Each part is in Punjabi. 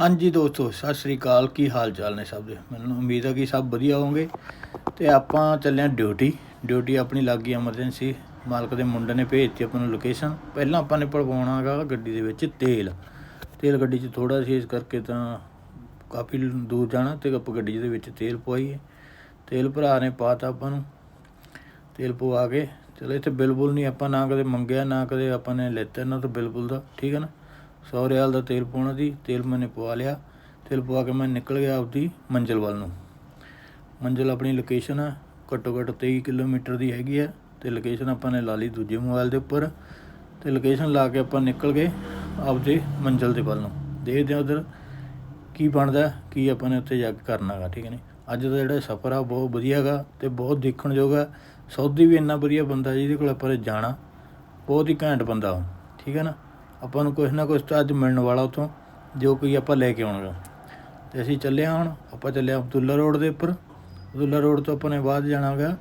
ਹਾਂਜੀ ਦੋਸਤੋ, ਸਤਿ ਸ੍ਰੀ ਅਕਾਲ। ਕੀ ਹਾਲ ਚਾਲ ਨੇ ਸਭ ਦੇ? ਮੈਨੂੰ ਉਮੀਦ ਹੈ ਕਿ ਸਭ ਵਧੀਆ ਹੋਵੋਗੇ। ਤੇ ਆਪਾਂ ਚੱਲੇ ਹਾਂ ਡਿਊਟੀ। ਡਿਊਟੀ ਆਪਣੀ ਲੱਗ ਗਈ ਐਮਰਜੈਂਸੀ। ਮਾਲਕ ਦੇ ਮੁੰਡੇ ਨੇ ਭੇਜਤੀ ਆਪਾਂ ਨੂੰ ਲੋਕੇਸ਼ਨ। ਪਹਿਲਾਂ ਆਪਾਂ ਨੇ ਪੜਵਾਉਣਾ ਹੈਗਾ ਗੱਡੀ ਦੇ ਵਿੱਚ ਤੇਲ। ਤੇਲ ਗੱਡੀ 'ਚ ਥੋੜਾ ਸੀ ਇਸ ਕਰਕੇ ਤਾਂ ਕਾਫੀ ਦੂਰ ਜਾਣਾ ਤੇ ਆਪਾਂ ਗੱਡੀ ਦੇ ਵਿੱਚ ਤੇਲ ਪਵਾਈਏ। ਤੇਲ ਭਰਾ ਨੇ ਪਾਤਾ ਆਪਾਂ ਨੂੰ। ਤੇਲ ਪਵਾ ਕੇ। ਚਲੋ ਇੱਥੇ ਬਿੱਲ ਨਹੀਂ ਆਪਾਂ ਨਾ ਕਦੇ ਮੰਗਿਆ, ਨਾ ਕਦੇ ਆਪਾਂ ਨੇ ਲੈਤਾ ਇਹਨਾਂ ਤੋਂ ਬਿੱਲ ਦਾ। ਠੀਕ ਹੈ ਨਾ? 100 ਰਿਆਲ ਦਾ ਤੇਲ ਪਾਉਣਾ ਸੀ, ਤੇਲ ਮੈਨੇ ਪਵਾ ਲਿਆ, ਤੇਲ ਪਵਾ ਕੇ ਮੈਂ ਨਿਕਲ ਗਿਆ ਆਪਦੀ ਮੰਜ਼ਿਲ ਵੱਲ ਨੂੰ। ਮੰਜ਼ਿਲ ਆਪਣੀ ਲੋਕੇਸ਼ਨ ਆ, ਘੱਟੋ ਘੱਟ 23 ਕਿਲੋਮੀਟਰ ਦੀ ਹੈਗੀ ਆ, ਤੇ ਲੋਕੇਸ਼ਨ ਆਪਾਂ ਨੇ ਲਾ ਲਈ ਦੂਜੇ ਮੋਬਾਈਲ ਦੇ ਉੱਪਰ, ਤੇ ਲੋਕੇਸ਼ਨ ਲਾ ਕੇ ਆਪਾਂ ਨਿਕਲ ਗਏ ਆਪਦੇ ਮੰਜ਼ਿਲ ਦੇ ਵੱਲ ਨੂੰ। ਦੇਖਦੇ ਹਾਂ ਉਧਰ ਕੀ ਬਣਦਾ, ਕੀ ਆਪਾਂ ਨੇ ਉੱਥੇ ਜਾ ਕੇ ਕਰਨਾਗਾ ਠੀਕ ਹੈ ਨੇ? ਅੱਜ ਦਾ ਜਿਹੜਾ ਸਫ਼ਰ ਆ, ਬਹੁਤ ਵਧੀਆ ਗਾ ਤੇ ਬਹੁਤ ਦੇਖਣ ਯੋਗ ਆ। ਸੌਦੀ ਵੀ ਇੰਨਾ ਵਧੀਆ ਬੰਦਾ ਜਿਹਦੇ ਕੋਲ ਆਪਾਂ ਨੇ ਜਾਣਾ, ਬਹੁਤ ਹੀ ਘੈਂਟ ਬੰਦਾ ਉਹ, ਠੀਕ ਹੈ ਨਾ? ਆਪਾਂ ਨੂੰ ਕੁਛ ਨਾ ਕੁਛ ਤਾਂ ਅੱਜ ਮਿਲਣ ਵਾਲਾ ਉਥੋਂ, ਜੋ ਕੋਈ ਆਪਾਂ ਲੈ ਕੇ ਆਉਣਾ ਤੇ ਅਸੀਂ ਚੱਲੇ ਹਾਂ ਹੁਣ, ਆਪਾਂ ਚੱਲੇ ਹਾਂ ਅਬਦੁੱਲਾ ਰੋਡ ਦੇ ਉੱਪਰ। ਅਬਦੁੱਲਾ ਰੋਡ ਤੋਂ ਆਪਾਂ ਨੇ ਬਾਅਦ ਜਾਣਾ ਹੈਗਾ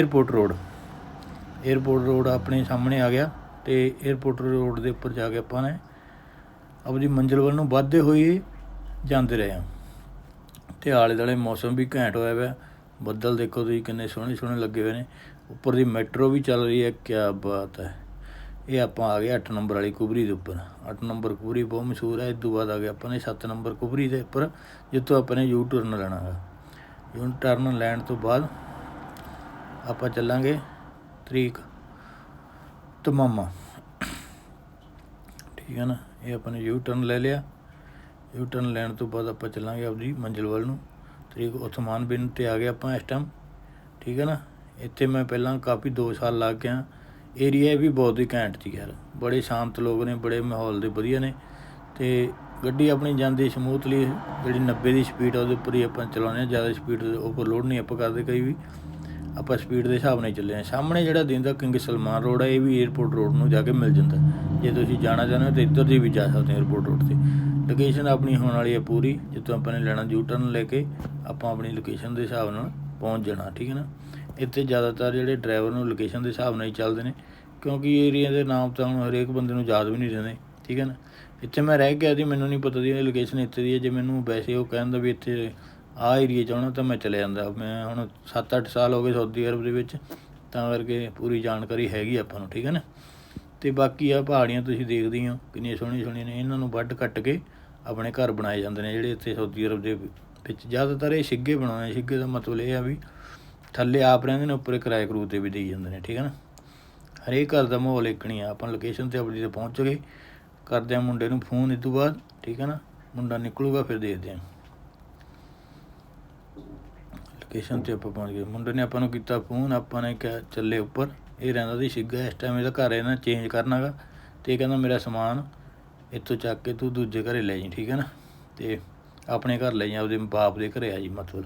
에어ਪੋਰਟ ਰੋਡ। 에어ਪੋਰਟ ਰੋਡ ਆਪਣੇ ਸਾਹਮਣੇ ਆ ਗਿਆ ਤੇ 에어ਪੋਰਟ ਰੋਡ ਦੇ ਉੱਪਰ ਜਾ ਕੇ ਆਪਾਂ ਨੇ ਆਪਣੀ ਮੰਜ਼ਿਲ ਵੱਲ ਨੂੰ ਵੱਧਦੇ ਹੋਏ ਜਾਂਦੇ ਰਹੇ ਹਾਂ। ਤੇ ਆਲੇ ਦਾਲੇ ਮੌਸਮ ਵੀ ਘੈਂਟ ਹੋਇਆ ਵਾ। ਬੱਦਲ ਦੇਖੋ ਤੁਸੀਂ ਕਿੰਨੇ ਸੋਹਣੇ ਸੋਹਣੇ ਲੱਗੇ ਹੋਏ ਨੇ। ਉੱਪਰ ਦੀ ਮੈਟਰੋ ਵੀ ਚੱਲ ਰਹੀ ਹੈ ਕੀ ਬਾਤ ਹੈ। ਇਹ ਆਪਾਂ ਆ ਗਏ 8 ਨੰਬਰ ਵਾਲੀ ਕੁਬਰੀ ਦੇ ਉੱਪਰ। 8 ਨੰਬਰ ਕੁਬਰੀ ਬਹੁਤ ਮਸ਼ਹੂਰ ਹੈ, ਇਸ ਤੋਂ ਬਾਅਦ ਆ ਗਏ ਆਪਾਂ ਨੇ 7 ਨੰਬਰ ਕੁਬਰੀ ਦੇ ਉੱਪਰ, ਜਿੱਥੋਂ ਆਪਾਂ ਨੇ ਯੂ ਟਰਨ ਲੈਣਾ ਹੈ ਯੂ ਟਰਨ ਲੈਣ ਤੋਂ ਬਾਅਦ ਆਪਾਂ ਚੱਲਾਂਗੇ ਤਰੀਕ ਤਮਾਮਾ। ਠੀਕ ਹੈ ਨਾ? ਇਹ ਆਪਾਂ ਨੇ ਯੂ ਟਰਨ ਲੈ ਲਿਆ। ਯੂ ਟਰਨ ਲੈਣ ਤੋਂ ਬਾਅਦ ਆਪਾਂ ਚੱਲਾਂਗੇ ਆਪਦੀ ਮੰਜ਼ਿਲ ਵੱਲ ਨੂੰ। ਤਰੀਕ ਉਥਮਾਨ ਬਿਨ ਤੇ ਆ ਗਏ ਆਪਾਂ ਇਸ ਟਾਈਮ ਠੀਕ ਹੈ ਨਾ? ਇੱਥੇ ਮੈਂ ਪਹਿਲਾਂ ਕਾਫੀ 2 ਸਾਲ ਲੱਗ ਗਿਆ ਏਰੀਆ ਵੀ ਬਹੁਤ ਹੀ ਘੈਂਟ ਸੀ ਯਾਰ। ਬੜੇ ਸ਼ਾਂਤ ਲੋਕ ਨੇ, ਬੜੇ ਮਾਹੌਲ ਦੇ, ਵਧੀਆ ਨੇ। ਤੇ ਗੱਡੀ ਆਪਣੀ ਜਾਂਦੀ ਸਮੂਥਲੀ ਜਿਹੜੀ 90 ਦੀ ਸਪੀਡ ਆ, ਉਹਦੇ ਉੱਪਰ ਹੀ ਆਪਾਂ ਚਲਾਉਂਦੇ ਆ ਜ਼ਿਆਦਾ ਸਪੀਡ ਓਵਰਲੋਡ ਨਹੀਂ ਆਪਾਂ ਕਰਦੇ ਕਈ ਵੀ। ਆਪਾਂ ਸਪੀਡ ਦੇ ਹਿਸਾਬ ਨਾਲ ਚੱਲੇ ਆ ਸਾਹਮਣੇ ਜਿਹੜਾ ਦਿੰਦਾ ਕਿੰਗ ਸਲਮਾਨ ਰੋਡ ਆ, ਇਹ ਵੀ 에어ਪੋਰਟ ਰੋਡ ਨੂੰ ਜਾ ਕੇ ਮਿਲ ਜਾਂਦਾ। ਜੇ ਤੁਸੀਂ ਜਾਣਾ ਚਾਹੁੰਦੇ ਹੋ ਤਾਂ ਇੱਧਰ ਦੀ ਵੀ ਜਾ ਸਕਦੇ ਹੋ 에어ਪੋਰਟ ਰੋਡ ਤੇ। ਲੋਕੇਸ਼ਨ ਆਪਣੀ ਹੋਣ ਵਾਲੀ ਹੈ ਪੂਰੀ। ਜਿੱਥੋਂ ਆਪਾਂ ਨੇ ਲੈਣਾ ਯੂ ਟਰਨ ਲੈ ਕੇ ਆਪਾਂ ਆਪਣੀ ਲੋਕੇਸ਼ਨ ਦੇ ਹਿਸਾਬ ਨਾਲ ਪਹੁੰਚ ਜਾਣਾ, ਠੀਕ ਹੈ ਨਾ? ਇੱਥੇ ਜ਼ਿਆਦਾਤਰ ਜਿਹੜੇ ਡਰਾਈਵਰ ਨੂੰ ਲੋਕੇਸ਼ਨ ਦੇ ਹਿਸਾਬ ਨਾਲ ਹੀ ਚੱਲਦੇ ਨੇ, ਕਿਉਂਕਿ ਏਰੀਆ ਦੇ ਨਾਮ ਤਾਂ ਹੁਣ ਹਰੇਕ ਬੰਦੇ ਨੂੰ ਯਾਦ ਵੀ ਨਹੀਂ ਰਹਿੰਦੇ, ਠੀਕ ਹੈ ਨਾ? ਇੱਥੇ ਮੈਂ ਰਹਿ ਗਿਆ ਸੀ, ਮੈਨੂੰ ਨਹੀਂ ਪਤਾ ਦੀ ਲੋਕੇਸ਼ਨ ਇੱਥੇ ਦੀ ਹੈ, ਜੇ ਮੈਨੂੰ ਵੈਸੇ ਉਹ ਕਹਿੰਦਾ ਵੀ ਇੱਥੇ ਆਹ ਏਰੀਆ ਚਾਹਣਾ ਤਾਂ ਮੈਂ ਚਲੇ ਜਾਂਦਾ। ਮੈਂ ਹੁਣ 7-8 ਸਾਲ ਹੋ ਗਏ ਸਾਊਦੀ ਅਰਬ ਦੇ ਵਿੱਚ, ਤਾਂ ਕਰਕੇ ਪੂਰੀ ਜਾਣਕਾਰੀ ਹੈਗੀ ਆਪਾਂ ਨੂੰ, ਠੀਕ ਹੈ ਨਾ? ਤੇ ਬਾਕੀ ਆ ਪਹਾੜੀਆਂ ਤੁਸੀਂ ਦੇਖਦੇ ਹੋ ਕਿੰਨੀਆਂ ਸੋਹਣੀਆਂ ਸੋਹਣੀਆਂ ਨੇ, ਇਹਨਾਂ ਨੂੰ ਵੱਢ ਕੱਟ ਕੇ ਆਪਣੇ ਘਰ ਬਣਾਏ ਜਾਂਦੇ ਨੇ, ਜਿਹੜੇ ਇੱਥੇ ਸਾਊਦੀ ਅਰਬ ਦੇ ਵਿੱਚ। ਜ਼ਿਆਦਾਤਰ ਇਹ ਛਿੱਗੇ ਬਣਾਉਣੇ ਛਿੱਗੇ ਦਾ ਮਤਲਬ ਇਹ ਆ ਵੀ ਥੱਲੇ ਆਪ ਰਹਿੰਦੇ ਨੇ, ਉੱਪਰ ਕਿਰਾਏ ਕਰੂ ਤੇ ਵੀ ਦੇਈ ਜਾਂਦੇ ਨੇ, ਠੀਕ ਹੈ ਨਾ? ਹਰੇਕ ਘਰ ਦਾ ਮਾਹੌਲ ਇੱਕ ਨਹੀਂ ਆ, ਆਪਾਂ ਲੋਕੇਸ਼ਨ ਤੇ ਆਪਣੀ ਤੇ ਪਹੁੰਚ ਗਏ, ਕਰਦੇ ਆ ਮੁੰਡੇ ਨੂੰ ਫੋਨ ਇਸ ਤੋਂ ਬਾਅਦ, ਠੀਕ ਹੈ ਨਾ? ਮੁੰਡਾ ਨਿਕਲੂਗਾ, ਫਿਰ ਦੇਖਦੇ ਆ ਲੋਕੇਸ਼ਨ ਤੇ ਆਪਾਂ ਪਹੁੰਚ ਗਏ। ਮੁੰਡੇ ਨੇ ਆਪਾਂ ਨੂੰ ਕੀਤਾ ਫੋਨ ਆਪਾਂ ਨੇ ਕਿਹਾ ਚੱਲੇ ਉੱਪਰ, ਇਹ ਰਹਿੰਦਾ ਸੀ ਸਿੱਗਾ, ਇਸ ਟਾਈਮ ਇਹਦਾ ਘਰ ਇਹਨਾਂ ਚੇਂਜ ਕਰਨਾਗਾ ਤੇ ਇਹ ਕਹਿੰਦਾ ਮੇਰਾ ਸਮਾਨ ਇੱਥੋਂ ਚੱਕ ਕੇ ਤੂੰ ਦੂਜੇ ਘਰੇ ਲੈ ਜੀ ਠੀਕ ਹੈ ਨਾ? ਤੇ ਆਪਣੇ ਘਰ ਲੈ ਜਾ ਆਪਦੇ ਬਾਪ ਦੇ ਘਰੇ ਆ ਜੀ ਮਤਲਬ।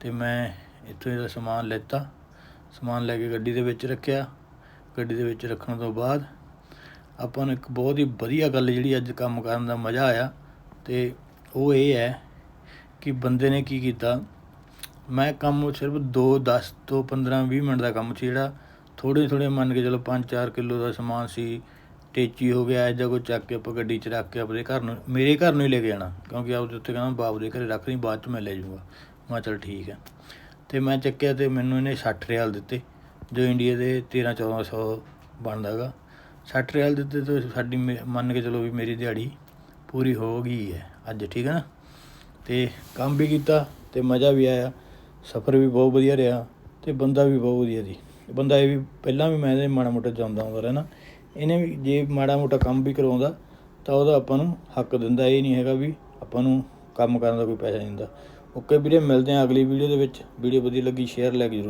ਤੇ ਮੈਂ ਇੱਥੋਂ ਇਹਦਾ ਸਮਾਨ ਲੈਤਾ। ਸਮਾਨ ਲੈ ਕੇ ਗੱਡੀ ਦੇ ਵਿੱਚ ਰੱਖਿਆ। ਗੱਡੀ ਦੇ ਵਿੱਚ ਰੱਖਣ ਤੋਂ ਬਾਅਦ ਆਪਾਂ ਨੂੰ ਇੱਕ ਬਹੁਤ ਹੀ ਵਧੀਆ ਗੱਲ ਜਿਹੜੀ ਅੱਜ ਕੰਮ ਕਰਨ ਦਾ ਮਜ਼ਾ ਆਇਆ ਤੇ ਉਹ ਇਹ ਹੈ ਕਿ ਬੰਦੇ ਨੇ ਕੀ ਕੀਤਾ? ਮੈਂ ਕੰਮ ਸਿਰਫ 2 10 ਤੋਂ 15 20 ਮਿੰਟ ਦਾ ਕੰਮ ਸੀ ਜਿਹੜਾ ਥੋੜੇ ਥੋੜੇ ਮੰਨ ਕੇ ਚਲੋ 5-4 ਕਿਲੋ ਦਾ ਸਮਾਨ ਸੀ, ਟੇਚੀ ਹੋ ਗਿਆ ਜਾਂ ਕੋਈ ਚੱਕ ਕੇ ਆਪਾਂ ਗੱਡੀ 'ਚ ਰੱਖ ਕੇ ਆਪਣੇ ਘਰ ਨੂੰ, ਮੇਰੇ ਘਰ ਨੂੰ ਹੀ ਲੈ ਕੇ ਜਾਣਾ। ਕਿਉਂਕਿ ਆਪਦੇ ਉੱਤੇ ਕਹਿੰਦਾ ਬਾਪ ਦੇ ਘਰੇ ਰੱਖ ਲਈ, ਬਾਅਦ 'ਚ ਮੈਂ ਲੈ ਜਾਊਂਗਾ। ਮੈਂ ਕਿਹਾ ਚਲ ਠੀਕ ਹੈ। ਤੇ ਮੈਂ ਚੱਕਿਆ ਤੇ ਮੈਨੂੰ ਇਹਨੇ 60 ਰਿਆਲ ਦਿੱਤੇ, ਜੋ ਇੰਡੀਆ ਦੇ 13 1400 ਬਣਦਾ ਹੈਗਾ। 60 ਰਿਆਲ ਦਿੱਤੇ ਤੇ ਸਾਡੀ ਮੇ- ਮੰਨ ਕੇ ਚਲੋ ਵੀ ਮੇਰੀ ਦਿਹਾੜੀ ਪੂਰੀ ਹੋ ਗਈ ਹੈ ਅੱਜ, ਠੀਕ ਹੈ ਨਾ? ਤੇ ਕੰਮ ਵੀ ਕੀਤਾ ਤੇ ਮਜ਼ਾ ਵੀ ਆਇਆ, ਸਫ਼ਰ ਵੀ ਬਹੁਤ ਵਧੀਆ ਰਿਹਾ ਤੇ ਬੰਦਾ ਵੀ ਬਹੁਤ ਵਧੀਆ ਸੀ। ਬੰਦਾ ਇਹ ਵੀ, ਪਹਿਲਾਂ ਵੀ ਮੈਂ ਇਹਦੇ ਮਾੜਾ ਮੋਟਾ ਜਾਂਦਾ ਹੁੰਦਾ ਰਹਿਣਾ ਇਹਨੇ ਵੀ ਜੇ ਮਾੜਾ ਮੋਟਾ ਕੰਮ ਵੀ ਕਰਵਾਉਂਦਾ ਤਾਂ ਉਹਦਾ ਆਪਾਂ ਨੂੰ ਹੱਕ ਦਿੰਦਾ, ਇਹ ਨਹੀਂ ਹੈਗਾ ਵੀ ਆਪਾਂ ਨੂੰ ਕੰਮ ਕਰਨ ਦਾ ਕੋਈ ਪੈਸਾ ਨਹੀਂ ਦਿੰਦਾ। ਓਕੇ ਵੀਰੇ ਮਿਲਦੇ ਹਾਂ ਅਗਲੀ ਵੀਡੀਓ ਦੇ ਵਿੱਚ। ਵੀਡੀਓ ਵਧੀਆ ਲੱਗੀ ਸ਼ੇਅਰ ਲਾਈਕ ਜ਼ਰੂਰ।